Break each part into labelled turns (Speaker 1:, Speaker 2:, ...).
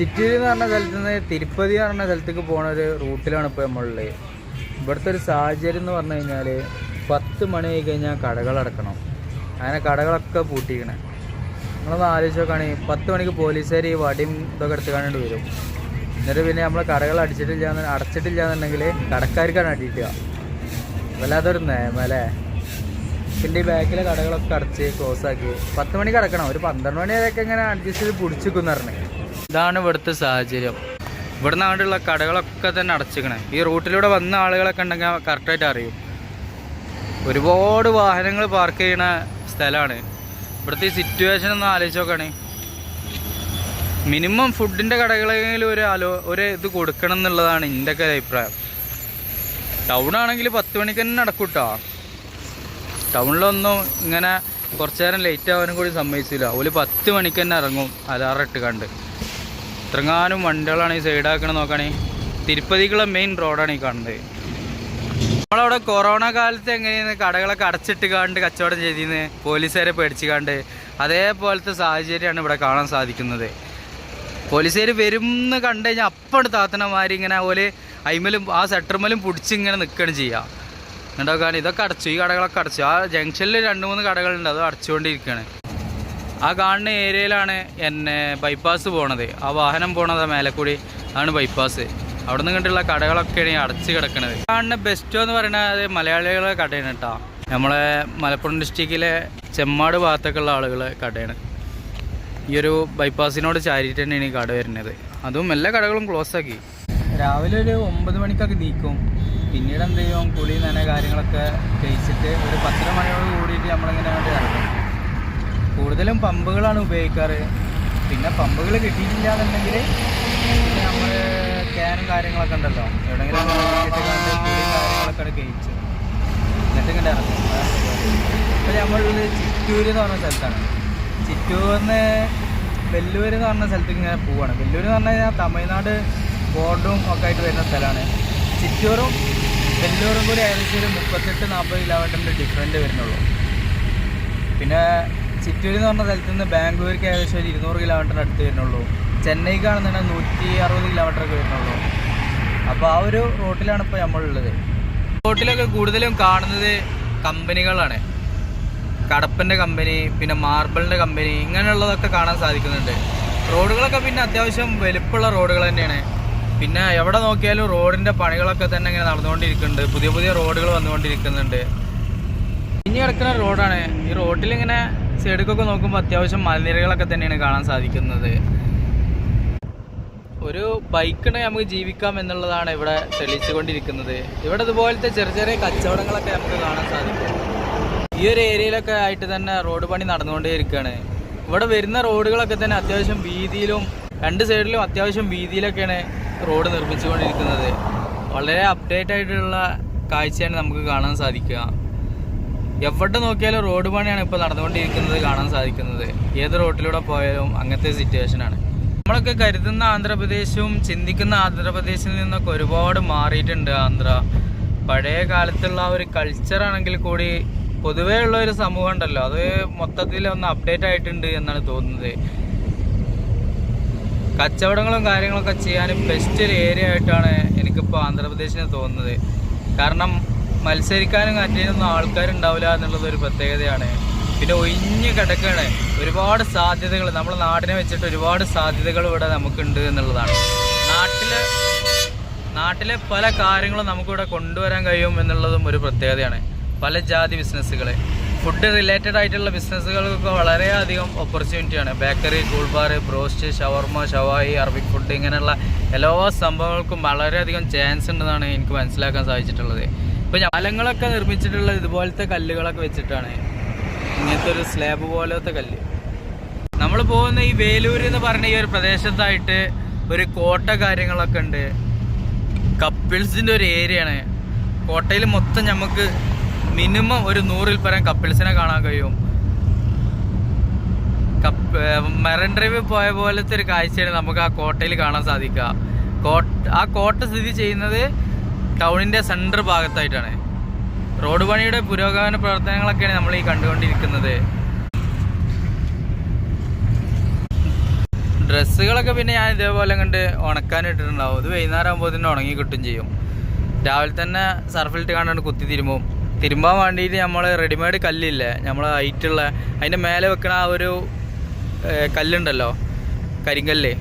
Speaker 1: ചിറ്റൂര് എന്ന് പറഞ്ഞ സ്ഥലത്ത് നിന്ന് തിരുപ്പതി എന്ന് പറഞ്ഞ സ്ഥലത്തേക്ക് പോണ ഒരു റൂട്ടിലാണ് ഇപ്പോൾ നമ്മളുള്ളത് ഇവിടുത്തെ ഒരു സാഹചര്യം എന്ന് പറഞ്ഞു കഴിഞ്ഞാൽ പത്ത് മണി ആയി കഴിഞ്ഞാൽ കടകൾ അടക്കണം. അങ്ങനെ കടകളൊക്കെ പൂട്ടിക്കണേ നിങ്ങളൊന്ന് ആലോചിച്ച് നോക്കുകയാണെങ്കിൽ പത്ത് മണിക്ക് പോലീസുകാർ ഈ വടിയും ഇതൊക്കെ എടുത്ത് കാണേണ്ടി വരും. എന്നിട്ട് പിന്നെ നമ്മൾ കടകൾ അടിച്ചിട്ടില്ല എന്ന് അടച്ചിട്ടില്ല എന്നുണ്ടെങ്കിൽ കടക്കാർക്കാണ് അടിയിട്ടുക വല്ലാത്തൊരു നേമല്ലേ പിന്നെ ഈ ബാക്കിലെ കടകളൊക്കെ അടച്ച് ക്ലോസ് ആക്കി. പത്ത് മണിക്ക് അടക്കണം. ഒരു പന്ത്രണ്ട് മണി വരെയൊക്കെ ഇങ്ങനെ അഡ്ജസ്റ്റ് ചെയ്ത് പിടിച്ചിരിക്കുന്നു പറഞ്ഞു. ഇതാണ് ഇവിടുത്തെ സാഹചര്യം. ഇവിടുന്ന് അങ്ങോട്ടുള്ള കടകളൊക്കെ തന്നെ അടച്ചിക്കണേ ഈ റൂട്ടിലൂടെ വന്ന ആളുകളൊക്കെ ഉണ്ടെങ്കിൽ കറക്റ്റായിട്ട് അറിയും. ഒരുപാട് വാഹനങ്ങൾ പാർക്ക് ചെയ്യണ സ്ഥലമാണ്. ഇവിടുത്തെ ഈ സിറ്റുവേഷൻ ഒന്ന് ആലോചിച്ച് നോക്കുകയാണ് മിനിമം ഫുഡിന്റെ കടകളെങ്കിലും ഒരു ആലോ ഒരു ഇത് കൊടുക്കണം എന്നുള്ളതാണ് എന്റെ ഒക്കെ അഭിപ്രായം. ടൗൺ ആണെങ്കിൽ പത്ത് മണിക്ക് തന്നെ നടക്കും കേട്ടോ ടൗണിലൊന്നും ഇങ്ങനെ കുറച്ചു നേരം ലേറ്റ് ആവാനും കൂടി സമ്മതിച്ചില്ല. ഒരു പത്ത് മണിക്ക് തന്നെ ഇറങ്ങും. അലാറം ഇട്ട് കണ്ട്. ഇത്രങ്ങാനും വണ്ടികളാണ് ഈ സൈഡാക്കണ നോക്കണേ. തിരുപ്പതിക്കുള്ള മെയിൻ റോഡാണ് ഈ കാണുന്നത്. നമ്മളവിടെ കൊറോണ കാലത്ത് എങ്ങനെയാണ് കടകളൊക്കെ അടച്ചിട്ട് കാണ്ട് കച്ചവടം ചെയ്തിന്ന് പോലീസുകാരെ പേടിച്ച് കാണ്ട് അതേപോലത്തെ സാഹചര്യമാണ് ഇവിടെ കാണാൻ സാധിക്കുന്നത്. പോലീസുകാർ വരും എന്ന് കണ്ടു കഴിഞ്ഞാൽ അപ്പം താത്തനമാരി ഇങ്ങനെ ഓൽ അയിമലും ആ സെട്ടർമലും പിടിച്ച് ഇങ്ങനെ നിൽക്കുകയാണ് ചെയ്യുക എന്നിട്ടൊക്കെ ഇതൊക്കെ അടച്ചു ഈ കടകളൊക്കെ അടച്ചു. ആ ജംഗ്ഷനിൽ രണ്ട് മൂന്ന് കടകളുണ്ട് അത് അടച്ചുകൊണ്ടിരിക്കുകയാണ് ആ കാണുന്ന ഏരിയയിലാണ് എന്നെ ബൈപ്പാസ് പോണത്. ആ വാഹനം പോണത് മേലെ കൂടി ആണ് ബൈപ്പാസ് അവിടെ നിന്ന് കണ്ടുള്ള കടകളൊക്കെയാണ് അടച്ച് കിടക്കുന്നത് കാണുന്ന ബെസ്റ്റോ എന്ന് പറയുന്നത് മലയാളികളുടെ കടയാണ് കേട്ടോ നമ്മളെ മലപ്പുറം ഡിസ്ട്രിക്റ്റിലെ ചെമ്മാട് ഭാഗത്തൊക്കെ ഉള്ള ആളുകളെ കടയാണ്. ഈ ഒരു ബൈപ്പാസിനോട് ചാരിയിട്ട് തന്നെയാണ് ഈ കട വരുന്നത്. അതും എല്ലാ കടകളും ക്ലോസ് ആക്കി. രാവിലെ ഒരു ഒമ്പത് മണിക്കൊക്കെ നീക്കും. പിന്നീട് എന്ത് ചെയ്യും? കുളി നന കാര്യങ്ങളൊക്കെ കഴിച്ചിട്ട് ഒരു പത്തര മണിയോട് കൂടിയിട്ട് നമ്മളിങ്ങനെ അങ്ങോട്ട് ഇറങ്ങും. കൂടുതലും പമ്പുകളാണ് ഉപയോഗിക്കാറ്. പിന്നെ പമ്പുകൾ കിട്ടിയിട്ടില്ല എന്നുണ്ടെങ്കിൽ നമ്മൾ ക്യാനും കാര്യങ്ങളൊക്കെ ഉണ്ടല്ലോ. എവിടെയെങ്കിലും കാര്യങ്ങളൊക്കെ കഴിച്ചു എന്നിട്ട് ഇങ്ങനെ ഇറങ്ങും. ഇപ്പം നമ്മളുള്ളത് ചിറ്റൂർ എന്ന് പറഞ്ഞ സ്ഥലത്താണ്. ചിറ്റൂർന്ന് വെല്ലൂർ എന്ന് പറഞ്ഞ സ്ഥലത്തേക്ക് ഇങ്ങനെ പോവാണ്. വെല്ലൂർ എന്ന് പറഞ്ഞു കഴിഞ്ഞാൽ തമിഴ്നാട് ബോർഡും ഒക്കെ ആയിട്ട് വരുന്ന സ്ഥലമാണ്. ചിറ്റൂറും വെല്ലൂറും കൂടി ഏകദേശം ഒരു മുപ്പത്തെട്ട് നാൽപ്പത് കിലോമീറ്ററിന്റെ ഡിഫറന്റ് വരുന്നുള്ളൂ. പിന്നെ ചിറ്റൂർ എന്ന് പറഞ്ഞ സ്ഥലത്ത് നിന്ന് ബാംഗ്ലൂർക്ക് ഏകദേശം ഒരു ഇരുന്നൂറ് കിലോമീറ്റർ അടുത്ത് വരുന്നുള്ളൂ. ചെന്നൈക്കാണെന്നുണ്ടെങ്കിൽ നൂറ്റി അറുപത് കിലോമീറ്റർ ഒക്കെ വരുന്നുള്ളൂ. അപ്പോൾ ആ ഒരു റോട്ടിലാണ് ഇപ്പോൾ നമ്മളുള്ളത്. റോട്ടിലൊക്കെ കൂടുതലും കാണുന്നത് കമ്പനികളാണ്. കടപ്പന്റെ കമ്പനി പിന്നെ മാർബിളിന്റെ കമ്പനി ഇങ്ങനെയുള്ളതൊക്കെ കാണാൻ സാധിക്കുന്നുണ്ട്. റോഡുകളൊക്കെ പിന്നെ അത്യാവശ്യം വലുപ്പുള്ള റോഡുകൾ തന്നെയാണ്. പിന്നെ എവിടെ നോക്കിയാലും റോഡിന്റെ പണികളൊക്കെ തന്നെ ഇങ്ങനെ നടന്നുകൊണ്ടിരിക്കുന്നുണ്ട്. പുതിയ പുതിയ റോഡുകൾ വന്നുകൊണ്ടിരിക്കുന്നുണ്ട്. ഇനി കിടക്കുന്ന റോഡാണ്. ഈ റോഡിൽ ഇങ്ങനെ സൈഡിലൊക്കെ നോക്കുമ്പോൾ അത്യാവശ്യം മലനിരകളൊക്കെ തന്നെയാണ് കാണാൻ സാധിക്കുന്നത്. ഒരു ബൈക്കിനെ നമുക്ക് ജീവിക്കാം എന്നുള്ളതാണ് ഇവിടെ തെളിയിച്ചുകൊണ്ടിരിക്കുന്നത്. ഇവിടെ ഇതുപോലത്തെ ചെറിയ ചെറിയ കച്ചവടങ്ങളൊക്കെ നമുക്ക് കാണാൻ സാധിക്കും. ഈ ഒരു ഏരിയയിലൊക്കെ ആയിട്ട് തന്നെ റോഡ് പണി നടന്നുകൊണ്ടേ ഇരിക്കുകയാണ് ഇവിടെ വരുന്ന റോഡുകളൊക്കെ തന്നെ അത്യാവശ്യം വീതിയിലും രണ്ട് സൈഡിലും അത്യാവശ്യം വീതിയിലൊക്കെയാണ് റോഡ് നിർമ്മിച്ചുകൊണ്ടിരിക്കുന്നത്. വളരെ അപ്ഡേറ്റ് ആയിട്ടുള്ള കാഴ്ചയാണ് നമുക്ക് കാണാൻ സാധിക്കുക. എവിടെ നോക്കിയാലും റോഡ് പണിയാണ് ഇപ്പോൾ നടന്നുകൊണ്ടിരിക്കുന്നത് കാണാൻ സാധിക്കുന്നത്. ഏത് റോട്ടിലൂടെ പോയാലും അങ്ങനത്തെ സിറ്റുവേഷനാണ് നമ്മളൊക്കെ കരുതുന്ന ആന്ധ്രാപ്രദേശും ചിന്തിക്കുന്ന ആന്ധ്രാപ്രദേശിൽ നിന്നൊക്കെ ഒരുപാട് മാറിയിട്ടുണ്ട് ആന്ധ്ര. പഴയ കാലത്തുള്ള ഒരു കൾച്ചർ ആണെങ്കിൽ കൂടി പൊതുവേ ഉള്ള ഒരു സമൂഹം ഉണ്ടല്ലോ. അത് മൊത്തത്തിൽ ഒന്ന് അപ്ഡേറ്റ് ആയിട്ടുണ്ട് എന്നാണ് തോന്നുന്നത്. കച്ചവടങ്ങളും കാര്യങ്ങളൊക്കെ ചെയ്യാനും ബെസ്റ്റ് ഒരു ഏരിയ ആയിട്ടാണ് എനിക്കിപ്പോൾ ആന്ധ്രാപ്രദേശിന് തോന്നുന്നത്. കാരണം മത്സരിക്കാനും മറ്റേതൊന്നും ആൾക്കാരുണ്ടാവില്ല എന്നുള്ളത് ഒരു പ്രത്യേകതയാണ്. പിന്നെ ഒഴിഞ്ഞ് കിടക്കുകയാണ് ഒരുപാട് സാധ്യതകൾ നമ്മുടെ നാടിനെ വെച്ചിട്ട് ഒരുപാട് സാധ്യതകൾ ഇവിടെ നമുക്കുണ്ട് എന്നുള്ളതാണ്. നാട്ടിലെ നാട്ടിലെ പല കാര്യങ്ങളും നമുക്കിവിടെ കൊണ്ടുവരാൻ കഴിയും എന്നുള്ളതും ഒരു പ്രത്യേകതയാണ്. പല ജാതി ബിസിനസ്സുകൾ ഫുഡ് റിലേറ്റഡ് ആയിട്ടുള്ള ബിസിനസ്സുകൾക്കൊക്കെ വളരെയധികം ഓപ്പർച്യൂണിറ്റിയാണ് bakery cool bar broast shawarma ഷവായി അറബിക് ഫുഡ് ഇങ്ങനെയുള്ള എല്ലാ സംഭവങ്ങൾക്കും വളരെയധികം ചാൻസ് ഉണ്ടെന്നാണ് എനിക്ക് മനസ്സിലാക്കാൻ സാധിച്ചിട്ടുള്ളത്. ഇപ്പോൾ പാലങ്ങളൊക്കെ നിർമ്മിച്ചിട്ടുള്ള ഇതുപോലത്തെ കല്ലുകളൊക്കെ വെച്ചിട്ടാണ്. ഇങ്ങനത്തെ ഒരു സ്ലാബ് പോലത്തെ കല്ല്. നമ്മൾ പോകുന്ന ഈ വേലൂർ എന്ന് പറഞ്ഞ ഈ ഒരു പ്രദേശത്തായിട്ട് ഒരു കോട്ട കാര്യങ്ങളൊക്കെ ഉണ്ട്. കപ്പിൾസിന്റെ ഒരു ഏരിയയാണ്. കോട്ടയിൽ മൊത്തം നമുക്ക് മിനിമം ഒരു നൂറിൽ പരം കപ്പിൾസിനെ കാണാൻ കഴിയും. കപ്പ് മെറൻ ഡ്രൈവ് പോയ പോലത്തെ ഒരു കാഴ്ചയാണ് നമുക്ക് ആ കോട്ടയിൽ കാണാൻ സാധിക്കുക. ആ കോട്ട സ്ഥിതി ചെയ്യുന്നത് ടൗണിന്റെ സെന്റർ ഭാഗത്തായിട്ടാണ്. റോഡ് പണിയുടെ പുരോഗമന പ്രവർത്തനങ്ങളൊക്കെയാണ് നമ്മൾ ഈ കണ്ടുകൊണ്ടിരിക്കുന്നത്. ഡ്രസ്സുകളൊക്കെ പിന്നെ ഞാൻ ഇതേപോലെ കണ്ട് ഉണക്കാൻ ഇട്ടിട്ടുണ്ടാവും. ഇത് വൈകുന്നേരം ആകുമ്പോൾ തന്നെ ഉണങ്ങി കിട്ടും ചെയ്യും. രാവിലെ തന്നെ സർഫിലിട്ട് കണ്ടുകൊണ്ട് കുത്തി തിരുമ്പും തിരുമ്പാൻ വേണ്ടിയിട്ട് നമ്മൾ റെഡിമെയ്ഡ് കല്ലില്ലേ നമ്മൾ ഹൈറ്റുള്ള അതിന്റെ മേലെ വെക്കണ ആ ഒരു കല്ലുണ്ടല്ലോ കരിങ്കല്ല്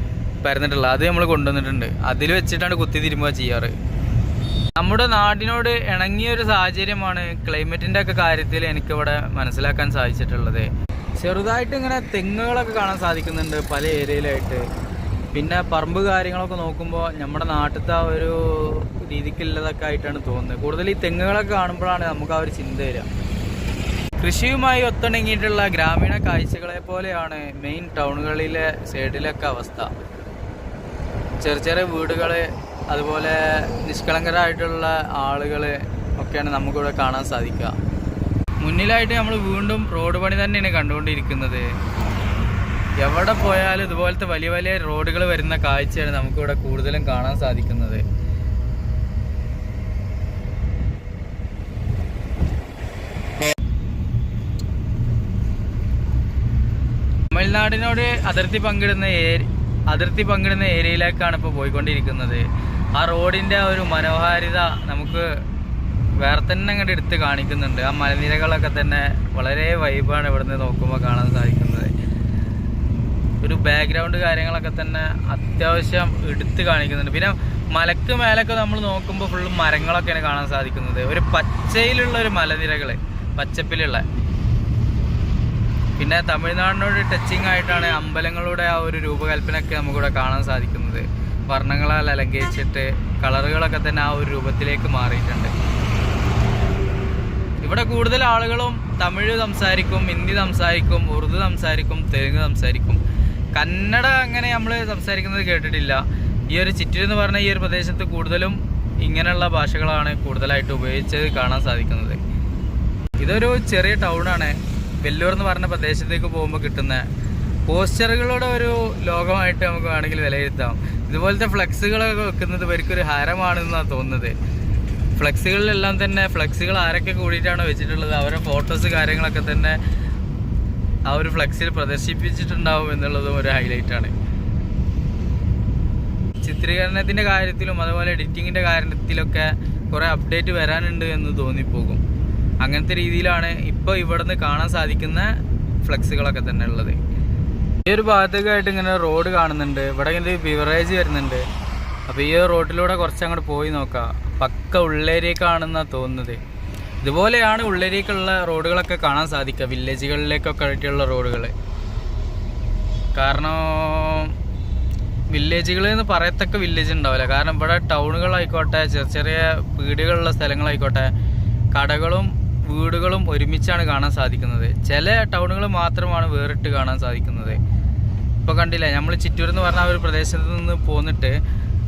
Speaker 1: പരന്നിട്ടുള്ള അത് നമ്മൾ കൊണ്ടുവന്നിട്ടുണ്ട്. അതിൽ വെച്ചിട്ടാണ് കുത്തി തിരുമ്പുക ചെയ്യാറ്. നമ്മുടെ നാടിനോട് ഇണങ്ങിയ ഒരു സാഹചര്യമാണ് ക്ലൈമറ്റിന്റെ ഒക്കെ കാര്യത്തിൽ എനിക്കിവിടെ മനസ്സിലാക്കാൻ സാധിച്ചിട്ടുള്ളത്. ചെറുതായിട്ട് ഇങ്ങനെ തെങ്ങുകളൊക്കെ കാണാൻ സാധിക്കുന്നുണ്ട് പല ഏരിയയിലായിട്ട്. പിന്നെ പറമ്പ് കാര്യങ്ങളൊക്കെ നോക്കുമ്പോൾ നമ്മുടെ നാട്ടിലത്തെ ഒരു രീതിക്കുള്ളതൊക്കെ ആയിട്ടാണ് തോന്നുന്നത്. കൂടുതൽ ഈ തെങ്ങുകളൊക്കെ കാണുമ്പോഴാണ് നമുക്ക് ആ ഒരു ചിന്ത വരിക. കൃഷിയുമായി ഒത്തിണങ്ങിയിട്ടുള്ള ഗ്രാമീണ കാഴ്ചകളെ പോലെയാണ് മെയിൻ ടൗണുകളിലെ സൈഡിലൊക്കെ അവസ്ഥ. ചെറിയ ചെറിയ വീടുകൾ അതുപോലെ നിഷ്കളങ്കരായിട്ടുള്ള ആളുകൾ ഒക്കെയാണ് നമുക്കിവിടെ കാണാൻ സാധിക്കുക. മുന്നിലായിട്ട് നമ്മൾ വീണ്ടും റോഡ് പണി തന്നെയാണ് കണ്ടുകൊണ്ടിരിക്കുന്നത്. എവിടെ പോയാലും ഇതുപോലത്തെ വലിയ വലിയ റോഡുകൾ വരുന്ന കാഴ്ചയാണ് നമുക്കിവിടെ കൂടുതലും കാണാൻ സാധിക്കുന്നത്. തമിഴ്നാടിനോട് അതിർത്തി പങ്കിടുന്ന അതിർത്തി പങ്കിടുന്ന ഏരിയയിലേക്കാണ് ഇപ്പോൾ പോയിക്കൊണ്ടിരിക്കുന്നത്. ആ റോഡിന്റെ ആ ഒരു മനോഹാരിത നമുക്ക് വേറെ തന്നെ അങ്ങോട്ട് എടുത്ത് കാണിക്കുന്നുണ്ട്. ആ മലനിരകളൊക്കെ തന്നെ വളരെ വൈബാണ് ഇവിടുന്ന് നോക്കുമ്പോൾ കാണാൻ സാധിക്കുന്നത്. ഒരു ബാക്ക്ഗ്രൗണ്ട് കാര്യങ്ങളൊക്കെ തന്നെ അത്യാവശ്യം എടുത്ത് കാണിക്കുന്നുണ്ട്. പിന്നെ മലക്ക് മേലൊക്കെ നമ്മൾ നോക്കുമ്പോൾ ഫുള്ള് മരങ്ങളൊക്കെയാണ് കാണാൻ സാധിക്കുന്നത്. ഒരു പച്ചയിലുള്ള ഒരു മലനിരകൾ പച്ചപ്പിലുള്ള. പിന്നെ തമിഴ്നാടിനോട് ടച്ചിങ് ആയിട്ടാണ് അമ്പലങ്ങളുടെ ആ ഒരു രൂപകൽപ്പനയൊക്കെ നമുക്കിവിടെ കാണാൻ സാധിക്കുന്നത്. വർണങ്ങളാൽ അലങ്കരിച്ചിട്ട് കളറുകളൊക്കെ തന്നെ ആ ഒരു രൂപത്തിലേക്ക് മാറിയിട്ടുണ്ട്. ഇവിടെ കൂടുതൽ ആളുകളും തമിഴ് സംസാരിക്കും ഹിന്ദി സംസാരിക്കും ഉറുദു സംസാരിക്കും തെലുങ്ക് സംസാരിക്കും. കന്നഡ അങ്ങനെ നമ്മൾ സംസാരിക്കുന്നത് കേട്ടിട്ടില്ല. ഈ ഒരു ചിറ്റൂർ എന്ന് പറഞ്ഞ ഈ ഒരു പ്രദേശത്ത് കൂടുതലും ഇങ്ങനെയുള്ള ഭാഷകളാണ് കൂടുതലായിട്ട് ഉപയോഗിച്ചത് കാണാൻ സാധിക്കുന്നത്. ഇതൊരു ചെറിയ ടൗണാണ് വെല്ലൂർ എന്ന് പറഞ്ഞ പ്രദേശത്തേക്ക് പോകുമ്പോൾ കിട്ടുന്ന പോസ്റ്ററുകളുടെ ഒരു ലോകമായിട്ട് നമുക്ക് വേണമെങ്കിൽ വിലയിരുത്താം. ഇതുപോലത്തെ ഫ്ലെക്സുകളൊക്കെ വെക്കുന്നത് ഇവർക്കൊരു ഹരമാണെന്നാണ് തോന്നുന്നത്. ഫ്ലെക്സുകളിലെല്ലാം തന്നെ ഫ്ലെക്സുകൾ ആരൊക്കെ കൂടിയിട്ടാണോ വെച്ചിട്ടുള്ളത്? അവരുടെ ഫോട്ടോസ് കാര്യങ്ങളൊക്കെ തന്നെ ആ ഒരു ഫ്ലെക്സിൽ പ്രദർശിപ്പിച്ചിട്ടുണ്ടാവും എന്നുള്ളതും ഒരു ഹൈലൈറ്റ് ആണ്. ചിത്രീകരണത്തിന്റെ കാര്യത്തിലും അതുപോലെ എഡിറ്റിങ്ങിന്റെ കാര്യത്തിലൊക്കെ കുറേ അപ്ഡേറ്റ് വരാനുണ്ട് എന്ന് തോന്നിപ്പോകും. അങ്ങനത്തെ രീതിയിലാണ് ഇപ്പോൾ ഇവിടുന്ന് കാണാൻ സാധിക്കുന്ന ഫ്ലെക്സുകളൊക്കെ തന്നെ ഉള്ളത്. ഈ ഒരു ഭാഗത്തേക്കായിട്ട് ഇങ്ങനെ റോഡ് കാണുന്നുണ്ട്. ഇവിടെ ഇങ്ങനെ ബിവറേജ് വരുന്നുണ്ട്. അപ്പോൾ ഈ റോഡിലൂടെ കുറച്ച് അങ്ങോട്ട് പോയി നോക്കാം. പക്ക ഉള്ളേരിയേക്കാണെന്നാണ് തോന്നുന്നത്. ഇതുപോലെയാണ് ഉള്ളേരിയേക്കുള്ള റോഡുകളൊക്കെ കാണാൻ സാധിക്കുക. വില്ലേജുകളിലേക്കൊക്കെ ആയിട്ടുള്ള റോഡുകൾ കാരണം വില്ലേജുകൾ എന്ന് പറയത്തക്ക വില്ലേജ് ഉണ്ടാവില്ല. കാരണം ഇവിടെ ടൗണുകളായിക്കോട്ടെ ചെറിയ ചെറിയ വീടുകളുള്ള സ്ഥലങ്ങളായിക്കോട്ടെ കടകളും വീടുകളും ഒരുമിച്ചാണ് കാണാൻ സാധിക്കുന്നത്. ചില ടൗണുകൾ മാത്രമാണ് വേറിട്ട് കാണാൻ സാധിക്കുന്നത്. ഇപ്പോൾ കണ്ടില്ല നമ്മൾ ചിറ്റൂർ എന്ന് പറഞ്ഞ ഒരു പ്രദേശത്ത് നിന്ന് പോന്നിട്ട്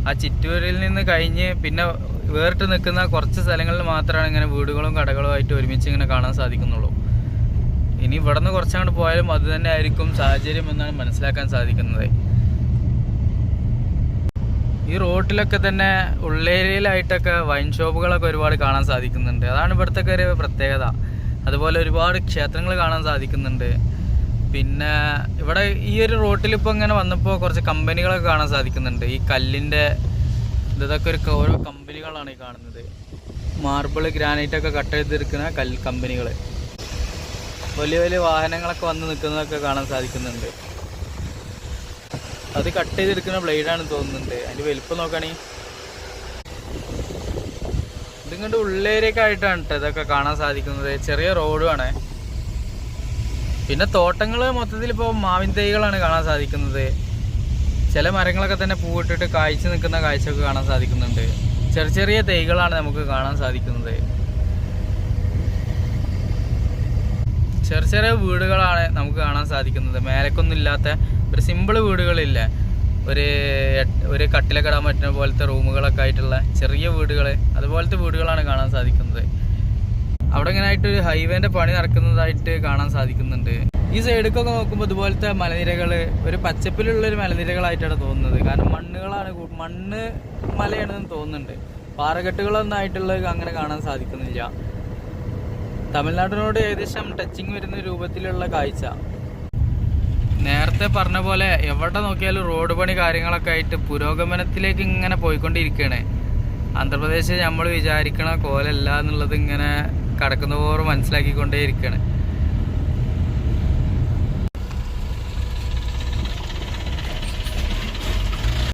Speaker 1: ആ ചിറ്റൂരിൽ നിന്ന് കഴിഞ്ഞ് പിന്നെ വേറിട്ട് നിൽക്കുന്ന കുറച്ച് സ്ഥലങ്ങളിൽ മാത്രമാണ് ഇങ്ങനെ വീടുകളും കടകളും ആയിട്ട് ഒരുമിച്ച് ഇങ്ങനെ കാണാൻ സാധിക്കുന്നുള്ളൂ. ഇനി ഇവിടെ നിന്ന് കുറച്ചങ്ങോട്ട് പോയാലും അത് തന്നെ ആയിരിക്കും സാഹചര്യം എന്നാണ് മനസ്സിലാക്കാൻ സാധിക്കുന്നത്. ഈ റോട്ടിലൊക്കെ തന്നെ ഉള്ളേരിയയിലായിട്ടൊക്കെ വൈൻ ഷോപ്പുകളൊക്കെ ഒരുപാട് കാണാൻ സാധിക്കുന്നുണ്ട്. അതാണ് ഇവിടുത്തെ ഒരു പ്രത്യേകത. അതുപോലെ ഒരുപാട് ക്ഷേത്രങ്ങൾ കാണാൻ സാധിക്കുന്നുണ്ട്. പിന്നെ ഇവിടെ ഈ ഒരു റോട്ടിൽ ഇപ്പോൾ ഇങ്ങനെ വന്നപ്പോൾ കുറച്ച് കമ്പനികളൊക്കെ കാണാൻ സാധിക്കുന്നുണ്ട്. ഈ കല്ലിന്റെ ഇതൊക്കെ ഒരു ഓരോ കമ്പനികളാണ് ഈ കാണുന്നത്. മാർബിൾ ഗ്രാനൈറ്റ് ഒക്കെ കട്ട് ചെയ്തെടുക്കുന്ന കൽ കമ്പനികൾ വലിയ വലിയ വാഹനങ്ങളൊക്കെ വന്ന് നിൽക്കുന്നതൊക്കെ കാണാൻ സാധിക്കുന്നുണ്ട്. അത് കട്ട് ചെയ്തെടുക്കുന്ന ബ്ലേഡാണ് തോന്നുന്നുണ്ട്. അതിന്റെ വലിപ്പം നോക്കുകയാണെങ്കിൽ ഇതിങ്ങോട്ട് ഉള്ളേരിയൊക്കെ ആയിട്ടാണ് ട്ടോ ഇതൊക്കെ കാണാൻ സാധിക്കുന്നത്. ചെറിയ റോഡുമാണ് പിന്നെ തോട്ടങ്ങൾ മൊത്തത്തിൽ ഇപ്പോൾ മാവിൻ തൈകളാണ് കാണാൻ സാധിക്കുന്നത്. ചില മരങ്ങളൊക്കെ തന്നെ പൂവിട്ടിട്ട് കായ്ച്ചു നിൽക്കുന്ന കാഴ്ചയൊക്കെ കാണാൻ സാധിക്കുന്നുണ്ട്. ചെറിയ ചെറിയ തൈകളാണ് നമുക്ക് കാണാൻ സാധിക്കുന്നത്. ചെറിയ ചെറിയ വീടുകളാണ് നമുക്ക് കാണാൻ സാധിക്കുന്നത്. മേലക്കൊന്നും ഇല്ലാത്ത ഒരു സിമ്പിൾ വീടുകളില്ല. ഒരു ഒരു കട്ടിലൊക്കെ ഇടാൻ പറ്റുന്ന പോലത്തെ റൂമുകളൊക്കെ ആയിട്ടുള്ള ചെറിയ വീടുകൾ അതുപോലത്തെ വീടുകളാണ് കാണാൻ സാധിക്കുന്നത്. അവിടെ ഇങ്ങനെ ആയിട്ട് ഒരു ഹൈവേന്റെ പണി നടക്കുന്നതായിട്ട് കാണാൻ സാധിക്കുന്നുണ്ട്. ഈ സൈഡിലേക്കൊക്കെ നോക്കുമ്പോൾ ഇതുപോലത്തെ മലനിരകൾ ഒരു പച്ചപ്പിലുള്ള ഒരു മലനിരകളായിട്ടാണ് തോന്നുന്നത്. കാരണം മണ്ണുകളാണ് മണ്ണ് മലയാണെന്ന് തോന്നുന്നുണ്ട്. പാറകെട്ടുകളൊന്നും ആയിട്ടുള്ളത് അങ്ങനെ കാണാൻ സാധിക്കുന്നില്ല. തമിഴ്നാടിനോട് ഏകദേശം ടച്ചിങ് വരുന്ന രൂപത്തിലുള്ള കാഴ്ച. നേരത്തെ പറഞ്ഞ പോലെ എവിടെ നോക്കിയാലും റോഡ് പണി കാര്യങ്ങളൊക്കെ ആയിട്ട് പുരോഗമനത്തിലേക്ക് ഇങ്ങനെ പോയിക്കൊണ്ടിരിക്കുകയാണ് ആന്ധ്രാപ്രദേശ് നമ്മൾ വിചാരിക്കണ കോലല്ല എന്നുള്ളത് ഇങ്ങനെ കടക്കുന്ന പോറും മനസ്സിലാക്കിക്കൊണ്ടേ ഇരിക്കുകയാണ്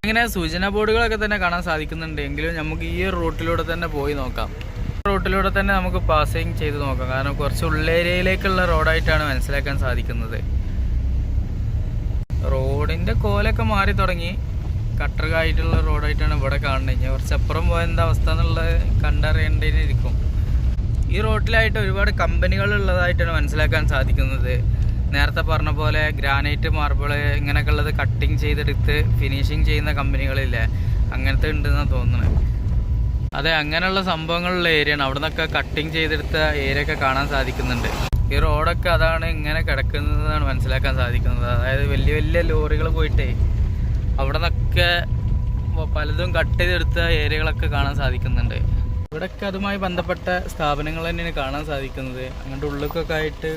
Speaker 1: ഇങ്ങനെ സൂചന ബോർഡുകളൊക്കെ തന്നെ കാണാൻ സാധിക്കുന്നുണ്ട്. എങ്കിലും നമുക്ക് ഈ റൂട്ടിലൂടെ തന്നെ പോയി നോക്കാം. റൂട്ടിലൂടെ തന്നെ നമുക്ക് പാസിങ് ചെയ്ത് നോക്കാം. കാരണം കുറച്ച് ഉള്ളേരിയയിലേക്കുള്ള റോഡായിട്ടാണ് മനസ്സിലാക്കാൻ സാധിക്കുന്നത്. റോഡിന്റെ കോലൊക്കെ മാറി തുടങ്ങി. കട്ടറുകായിട്ടുള്ള റോഡായിട്ടാണ് ഇവിടെ കാണുന്നത്. ഇനി കുറച്ചപ്പുറം പോയ എന്താ അവസ്ഥ എന്നുള്ളത് കണ്ടറിയേണ്ടിയിരിക്കും ഈ റോട്ടിലായിട്ട് ഒരുപാട് കമ്പനികൾ ഉള്ളതായിട്ടാണ് മനസ്സിലാക്കാൻ സാധിക്കുന്നത്. നേരത്തെ പറഞ്ഞ പോലെ ഗ്രാനൈറ്റ് മാർബിൾ ഇങ്ങനെയൊക്കെ ഉള്ളത് കട്ടിങ് ചെയ്തെടുത്ത് ഫിനിഷിങ് ചെയ്യുന്ന കമ്പനികളില്ലേ അങ്ങനത്തെ ഉണ്ടെന്നാണ് തോന്നുന്നത്. അതെ അങ്ങനെയുള്ള സംഭവങ്ങളുള്ള ഏരിയയാണ്. അവിടെ നിന്നൊക്കെ കട്ടിങ് ചെയ്തെടുത്ത ഏരിയ ഒക്കെ കാണാൻ സാധിക്കുന്നുണ്ട്. ഈ റോഡൊക്കെ അതാണ് ഇങ്ങനെ കിടക്കുന്നതെന്നാണ് മനസ്സിലാക്കാൻ സാധിക്കുന്നത്. അതായത് വലിയ വലിയ ലോറികൾ പോയിട്ടേ അവിടെ നിന്നൊക്കെ പലതും കട്ട് ചെയ്തെടുത്ത ഏരിയകളൊക്കെ കാണാൻ സാധിക്കുന്നുണ്ട്. ഇവിടെയൊക്കെ അതുമായി ബന്ധപ്പെട്ട സ്ഥാപനങ്ങൾ തന്നെയാണ് കാണാൻ സാധിക്കുന്നത്. അങ്ങോട്ട് ഉള്ളിലൊക്കെ ആയിട്ട്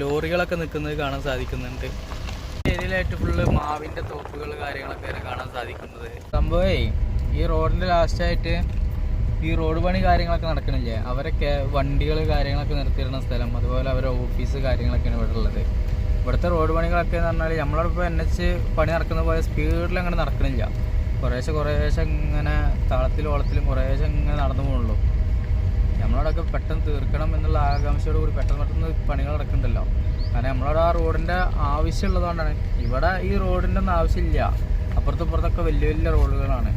Speaker 1: ലോറികളൊക്കെ നിൽക്കുന്നത് കാണാൻ സാധിക്കുന്നുണ്ട്. ഏരിയയിലായിട്ട് ഫുള്ള് മാവിന്റെ തോപ്പുകൾ കാര്യങ്ങളൊക്കെയാണ് കാണാൻ സാധിക്കുന്നത്. സംഭവമേ ഈ റോഡിന്റെ ലാസ്റ്റായിട്ട് ഈ റോഡ് പണി കാര്യങ്ങളൊക്കെ നടക്കണില്ലേ? അവരൊക്കെ വണ്ടികൾ കാര്യങ്ങളൊക്കെ നിർത്തിയിരുന്ന സ്ഥലം. അതുപോലെ അവരുടെ ഓഫീസ് കാര്യങ്ങളൊക്കെയാണ് ഇവിടെ ഉള്ളത്. ഇവിടുത്തെ റോഡ് പണികളൊക്കെ എന്ന് പറഞ്ഞാൽ നമ്മളോടൊപ്പം എൻ എച്ച് പണി നടക്കുന്ന പോലെ സ്പീഡിൽ അങ്ങനെ നടക്കണില്ല. കുറേശ്ശെ കുറേശ്ശെ ഇങ്ങനെ താളത്തിലും ഓളത്തിലും കുറേശ്ശെ ഇങ്ങനെ നടന്നു പോകുള്ളൂ നമ്മളവിടെയൊക്കെ പെട്ടെന്ന് തീർക്കണം എന്നുള്ള ആകാംക്ഷയോട് കൂടി പെട്ടെന്ന് പെട്ടെന്ന് പണികൾ നടക്കുന്നുണ്ടല്ലോ. കാരണം നമ്മളവിടെ ആ റോഡിന്റെ ആവശ്യമുള്ളതുകൊണ്ടാണ്. ഇവിടെ ഈ റോഡിന്റെ ഒന്നും ആവശ്യമില്ല. അപ്പുറത്തും ഇപ്പുറത്തൊക്കെ വലിയ വലിയ റോഡുകളാണ്.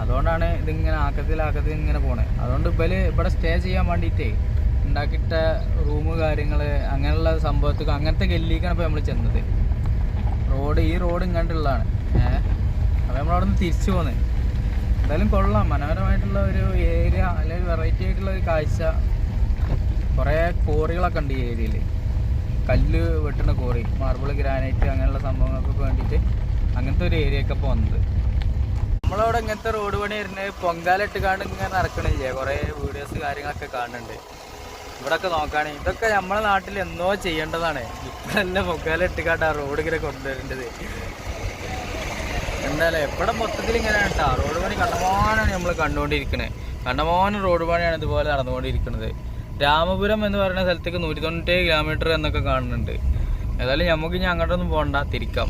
Speaker 1: അതുകൊണ്ടാണ് ഇതിങ്ങനെ ആക്കത്തിൽ ഇങ്ങനെ പോണേ. അതുകൊണ്ട് ഇവർ ഇവിടെ സ്റ്റേ ചെയ്യാൻ വേണ്ടിയിട്ടേ ഉണ്ടാക്കിയിട്ട റൂം കാര്യങ്ങൾ അങ്ങനെയുള്ള സംഭവത്തിൽ അങ്ങനത്തെ ഗല്ലിക്കാണ് ഇപ്പോൾ നമ്മൾ ചെന്നത്. റോഡ് ഈ റോഡ് ഇങ്ങോട്ടുള്ളതാണ് ഏഹ്? അപ്പോൾ നമ്മളവിടെ നിന്ന് തിരിച്ചു പോകുന്നത് എന്തായാലും കൊള്ളാം. മനോഹരമായിട്ടുള്ള ഒരു ഏരിയ അല്ലെങ്കിൽ വെറൈറ്റി ആയിട്ടുള്ള ഒരു കാഴ്ച. കുറേ കോറികളൊക്കെ ഉണ്ട് ഈ ഏരിയയിൽ കല്ല് വെട്ടുന്ന കോറി മാർബിൾ ഗ്രാനൈറ്റ് അങ്ങനെയുള്ള സംഭവങ്ങൾക്കൊക്കെ വേണ്ടിയിട്ട് അങ്ങനത്തെ ഒരു ഏരിയ ഒക്കെ ഇപ്പോൾ വന്നത്. നമ്മളവിടെ ഇങ്ങനത്തെ റോഡ് പണി വരുന്നത് പൊങ്കാലിട്ട് കാണും ഇങ്ങനെ നടക്കണില്ലേ? കുറേ വീഡിയോസ് കാര്യങ്ങളൊക്കെ കാണുന്നുണ്ട്. ഇവിടൊക്കെ നോക്കുകയാണെങ്കിൽ ഇതൊക്കെ നമ്മളെ നാട്ടിൽ എന്നോ ചെയ്യേണ്ടതാണ്. ഇപ്പോഴല്ല പൊങ്കാലിട്ട് കാണ്ട് ആ റോഡ് ഇങ്ങനെ കൊണ്ടുവരേണ്ടത്. എന്തായാലും എപ്പോഴും മൊത്തത്തിൽ ഇങ്ങനെ കേട്ടോ. റോഡ് പണി കണ്ടമാനാണ് നമ്മൾ കണ്ടുകൊണ്ടിരിക്കുന്നത് കണ്ടമാനം റോഡ് പണിയാണ് ഇതുപോലെ നടന്നുകൊണ്ടിരിക്കുന്നത് രാമപുരം എന്ന് പറയുന്ന സ്ഥലത്തേക്ക് നൂറ്റി തൊണ്ണൂറ്റേഴ് കിലോമീറ്റർ എന്നൊക്കെ കാണുന്നുണ്ട്. ഏതായാലും നമുക്ക് ഇനി അങ്ങോട്ടൊന്നും പോകണ്ട തിരിക്കാം.